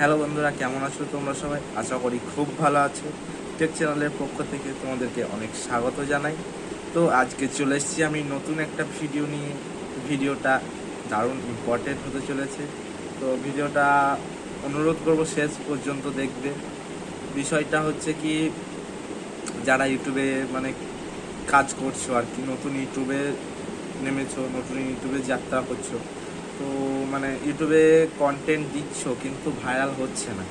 Hello বন্ধুরা, কেমন আছো তোমরা সবাই? আশা করি খুব ভালো আছো। টেক চ্যানেলের পক্ষ থেকে তোমাদেরকে অনেক স্বাগত জানাই। তো আজকে চলে এসেছি আমি নতুন একটা ভিডিও নিয়ে। ভিডিওটা দারুণ ইম্পর্টেন্ট হতে চলেছে। তো ভিডিওটা অনুরোধ করব শেষ পর্যন্ত দেখবে। বিষয়টা হচ্ছে কি, যারা ইউটিউবে মানে কাজ করছ আর কি, নতুন ইউটিউবে নেমেছো, নতুন ইউটিউবে যাত্রা করছ তো মানে ইউটিউবে কন্টেন্ট দিচ্ছ, কিন্তু ভাইরাল হচ্ছে না।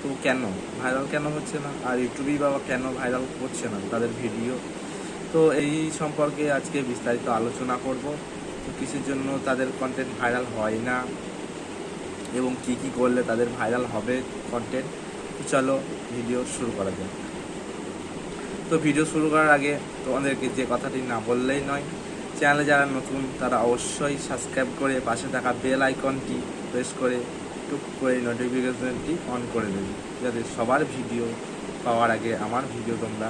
তো কেন? ভাইরাল কেন হচ্ছে না? আর ইউটিউবেই বাবা কেন ভাইরাল হচ্ছে না তাদের ভিডিও তো এই সম্পর্কে আজকে বিস্তারিত আলোচনা করব। তো কিসের জন্য তাদের কন্টেন্ট ভাইরাল হয় না? এবং কি কি করলে তাদের ভাইরাল হবে কন্টেন্ট তো চলো ভিডিও শুরু করা যাক। তো ভিডিও শুরু করার আগে তোমাদেরকে যে কথাটি না বললেই নয় চ্যানেলে যারা নতুন, তারা অবশ্যই সাবস্ক্রাইব করে পাশে থাকা বেল আইকনটি প্রেস করে টুক করে নোটিফিকেশনটি অন করে দেবে, যাতে সবার ভিডিও পাওয়ার আগে আমার ভিডিও তোমরা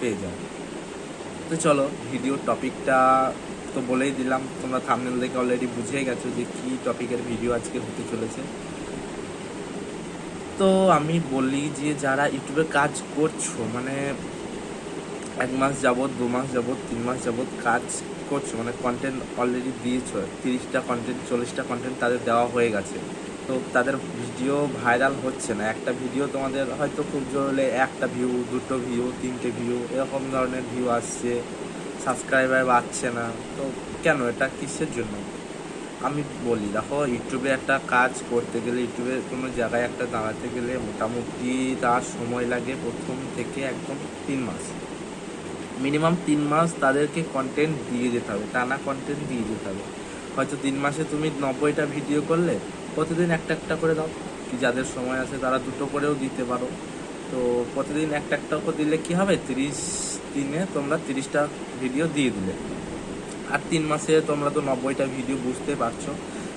পেয়ে যাও। তো চলো ভিডিও টপিকটা তো বলেই দিলাম, তোমরা থামনেল দেখে অলরেডি বুঝেই গেছো যে কী টপিকের ভিডিও আজকে হতে চলেছে। তো আমি বলি যে যারা ইউটিউবে কাজ করছ মানে এক মাস যাবত দু মাস যাবত তিন মাস যাবত কাজ করছ মানে কন্টেন্ট অলরেডি দিয়েছ, তিরিশটা কন্টেন্ট চল্লিশটা কন্টেন্ট তাদের দেওয়া হয়ে গেছে। তো তাদের ভিডিও ভাইরাল হচ্ছে না। একটা ভিডিও তোমাদের হয়তো খুব জোর হলে একটা ভিউ দুটো ভিউ তিনটে ভিউ এরকম ধরনের ভিউ আসছে। সাবস্ক্রাইবার বাড়ছে না। তো কেন? এটা কিসের জন্য? আমি বলি, দেখো, ইউটিউবে একটা কাজ করতে গেলে, ইউটিউবে কোনো জায়গায় একটা দাঁড়াতে গেলে মোটামুটি তার সময় লাগে প্রথম থেকে একদম তিন মাস। মিনিমাম তিন মাস তাদেরকে কন্টেন্ট দিয়ে যেতে হবে, টানা কন্টেন্ট দিয়ে যেতে হবে। হয়তো তিন মাসে তুমি নব্বইটা ভিডিও করলে, প্রতিদিন একটা একটা করে দাও, কি যাদের সময় আছে তারা দুটো করেও দিতে পারো। তো প্রতিদিন একটা একটা করে দিলে কি হবে? তিরিশ দিনে তোমরা তিরিশটা ভিডিও দিয়ে দিলে। আর তিন মাসে তোমরা তো নব্বইটা ভিডিও বুঝতে পারছ।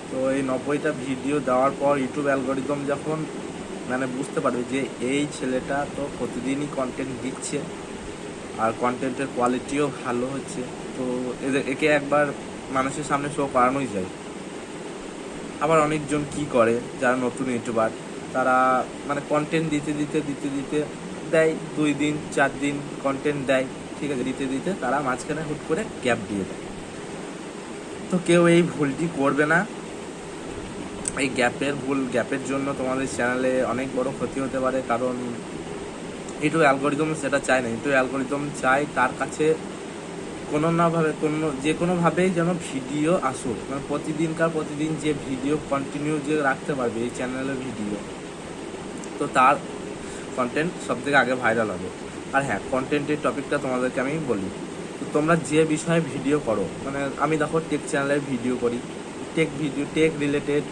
তো এই নব্বইটা ভিডিও দেওয়ার পর ইউটিউব অ্যালগোরিদম যখন মানে বুঝতে পারবে যে এই ছেলেটা তো প্রতিদিনই কন্টেন্ট দিচ্ছে আর কন্টেন্টের কোয়ালিটিও ভালো হচ্ছে। তো এদের, একে একবার মানুষের সামনে শো করানোই যায়। আবার অনেকজন কি করে, যারা নতুন ইউটিউবার তারা মানে কন্টেন্ট দিতে দিতে দিতে দিতে দেয়, দুই দিন, চার দিন কন্টেন্ট দেয়, ঠিক আছে, দিতে দিতে তারা মাঝখানে হুট করে গ্যাপ দিয়ে দেয়। তো কেউ এই ভুলটি করবে না। এই গ্যাপের ভুল গ্যাপের জন্য তোমাদের চ্যানেলে অনেক বড় ক্ষতি হতে পারে, কারণ ইউটিউব অ্যালগোরিদম সেটা চায় না ইউটিউব অ্যালগোরিদম চায় তার কাছে কোনো না ভাবে, কোনো, যে কোনোভাবেই যেন ভিডিও আসুক। মানে প্রতিদিনকার প্রতিদিন যে ভিডিও কন্টিনিউ যে রাখতে পারবে এই চ্যানেলের ভিডিও তো তার কন্টেন্ট সব থেকে আগে ভাইরাল হবে। আর হ্যাঁ কন্টেন্টের টপিকটা তোমাদেরকে আমি বলি। তো তোমরা যে বিষয়ে ভিডিও করো মানে আমি দেখো টেক চ্যানেলের ভিডিও করি। টেক ভিডিও টেক রিলেটেড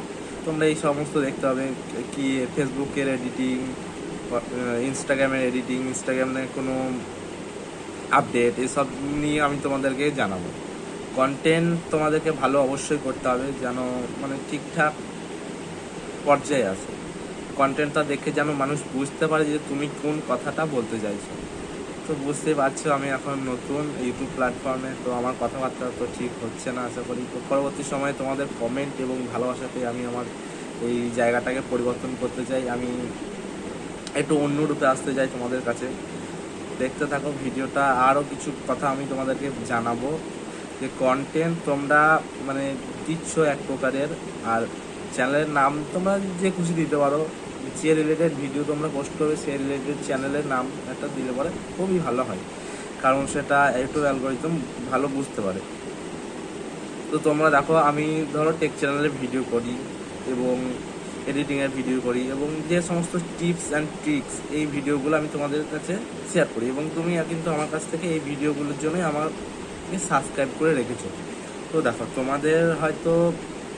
তোমরা এই সমস্ত দেখতে হবে কি ফেসবুকের এডিটিং ইনস্টাগ্রামের এডিটিং ইনস্টাগ্রামে কোনো আপডেট এসব নিয়ে আমি তোমাদেরকে জানাব। কন্টেন্ট তোমাদেরকে ভালো অবশ্যই করতে হবে যেন মানে ঠিকঠাক পর্যায়ে আসে। কন্টেন্টটা দেখে যেন মানুষ বুঝতে পারে যে তুমি কোন কথাটা বলতে চাইছো। তো বুঝতে পারছ আমি এখন নতুন ইউটিউব প্ল্যাটফর্মে তো আমার কথাবার্তা তো ঠিক হচ্ছে না আশা করি। তো পরবর্তী সময়ে তোমাদের কমেন্ট এবং ভালোবাসাতে আমি আমার এই জায়গাটাকে পরিবর্তন করতে চাই। আমি একটু অন্য রূপে আসতে চাই তোমাদের কাছে। দেখতে থাকো ভিডিওটা আরও কিছু কথা আমি তোমাদেরকে জানাব। যে কন্টেন্ট তোমরা মানে দিচ্ছ এক প্রকারের, আর চ্যানেলের নাম তোমরা যে খুশি দিতে পারো, যে রিলেটেড ভিডিও তোমরা পোস্ট করবে, সেই রিলেটেড চ্যানেলের নাম একটা দিলে পরে খুবই ভালো হয়। কারণ সেটা ইউটিউব অ্যালগোরিদম ভালো বুঝতে পারে। তো তোমরা দেখো, আমি ধরো টেক চ্যানেলে ভিডিও করি, এবং এডিটিংয়ের ভিডিও করি এবং যে সমস্ত টিপস অ্যান্ড ট্রিক্স এই ভিডিওগুলো আমি তোমাদের কাছে শেয়ার করি এবং তুমি কিন্তু আমার কাছ থেকে এই ভিডিওগুলোর জন্যই আমাকে সাবস্ক্রাইব করে রেখেছো। তো দেখো, তোমাদের হয়তো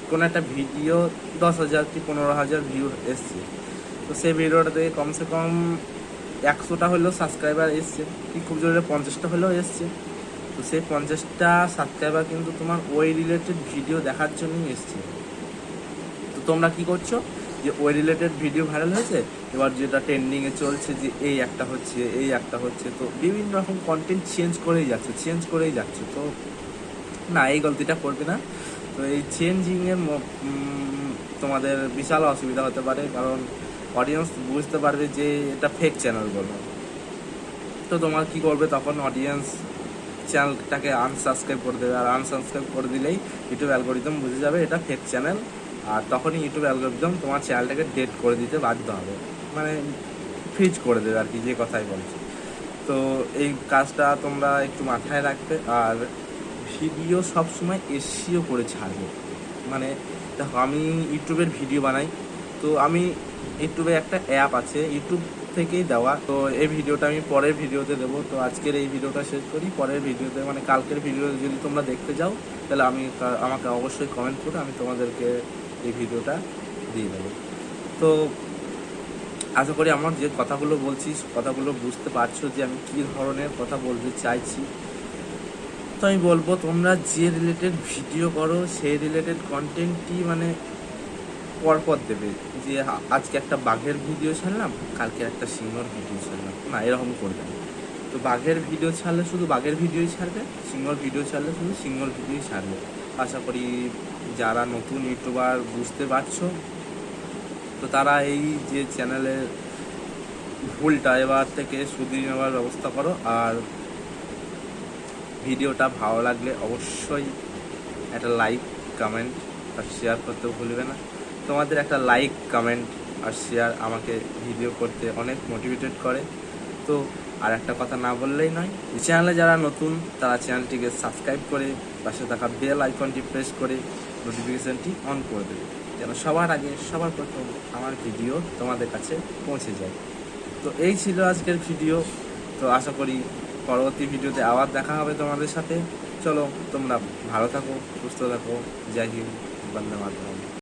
কোনো একটা ভিডিও দশ হাজার কি পনেরো হাজার ভিউ এসছে। তো সেই ভিডিওটা থেকে কমসে কম একশোটা হলেও সাবস্ক্রাইবার এসছে, কি খুব জোরে পঞ্চাশটা হলেও এসছে। তো সেই পঞ্চাশটা সাবস্ক্রাইবার কিন্তু তোমার ওই রিলেটেড ভিডিও দেখার জন্যই এসছে। তোমরা কি করছ? যে ওই রিলেটেড ভিডিও ভাইরাল হয়েছে? এবার যেটা ট্রেন্ডিংয়ে চলছে যে এই একটা হচ্ছে, এই একটা হচ্ছে, তো বিভিন্ন রকম কন্টেন্ট চেঞ্জ করেই যাচ্ছে চেঞ্জ করেই যাচ্ছে। তো না, এই গলতিটা করবে না। তো এই চেঞ্জিংয়ের তোমাদের বিশাল অসুবিধা হতে পারে, কারণ অডিয়েন্স বুঝতে পারবে যে এটা ফেক চ্যানেল বলে। তো তোমার কি করবে তখন অডিয়েন্স চ্যানেলটাকে আনসাবস্ক্রাইব করে দেবে। আর আনসাবস্ক্রাইব করে দিলেই ইউটিউব অ্যালগোরিদম বুঝে যাবে এটা ফেক চ্যানেল আর তখনই ইউটিউব অ্যালগোরিদম তোমার চ্যানেলটাকে ডেট করে দিতে বাধ্য হবে। মানে ফ্রিজ করে দেবে আর কি, যে কথাই বলছি। তো এই কাজটা তোমরা একটু মাথায় রাখবে আর ভিডিও সবসময় এসিও করে ছাড়বে। মানে দেখো, আমি ইউটিউবের ভিডিও বানাই, তো আমি ইউটিউবে একটা অ্যাপ আছে, ইউটিউব থেকেই দেওয়া। তো এই ভিডিওটা আমি পরের ভিডিওতে দেবো। তো আজকের এই ভিডিওটা শেষ করি। পরের ভিডিওতে মানে কালকের ভিডিও যদি তোমরা দেখতে যাও, তাহলে আমি আমাকে অবশ্যই কমেন্ট করে। আমি তোমাদেরকে এই ভিডিওটা দিয়ে দেবো। তো আশা করি আমার যে কথাগুলো বলছি কথাগুলো বুঝতে পারছ যে আমি কী ধরনের কথা বলতে চাইছি। তো আমি বলব, তোমরা যে রিলেটেড ভিডিও করো, সেই রিলেটেড কন্টেন্টটি মানে পরপর দেবে। যে আজকে একটা বাঘের ভিডিও ছাড়লাম, কালকে একটা সিংহর ভিডিও ছাড়লাম। না, এরকম করবে তো বাঘের ভিডিও ছাড়লে শুধু বাঘের ভিডিওই ছাড়বে, সিংহর ভিডিও ছাড়লে শুধু সিংহর ভিডিওই ছাড়বে। আশা করি যারা নতুন ইউটিউবার বুঝতে পারছ, তো তারা এই যে চ্যানেলের ভুলটা এবার থেকে শুধরিয়ে নেওয়ার ব্যবস্থা করো, আর ভিডিওটা ভালো লাগলে অবশ্যই একটা লাইক কমেন্ট আর শেয়ার করতে ভুলবে না। তোমাদের একটা লাইক কমেন্ট আর শেয়ার আমাকে ভিডিও করতে অনেক মোটিভেটেড করে। তো আর একটা কথা না বললেই নয়। এই চ্যানেলে যারা নতুন, তারা চ্যানেলটিকে সাবস্ক্রাইব করে, পাশে থাকা বেল আইকনটি প্রেস করে নোটিফিকেশনটি অন করে দেবে। যেন সবার আগে, সবার প্রথম আমার ভিডিও তোমাদের কাছে পৌঁছে যায়। তো এই ছিল আজকের ভিডিও তো আশা করি পরবর্তী ভিডিওতে আবার দেখা হবে তোমাদের সাথে। চলো, তোমরা ভালো থাকো, সুস্থ থাকো। জয় হিন্দ, বন্দে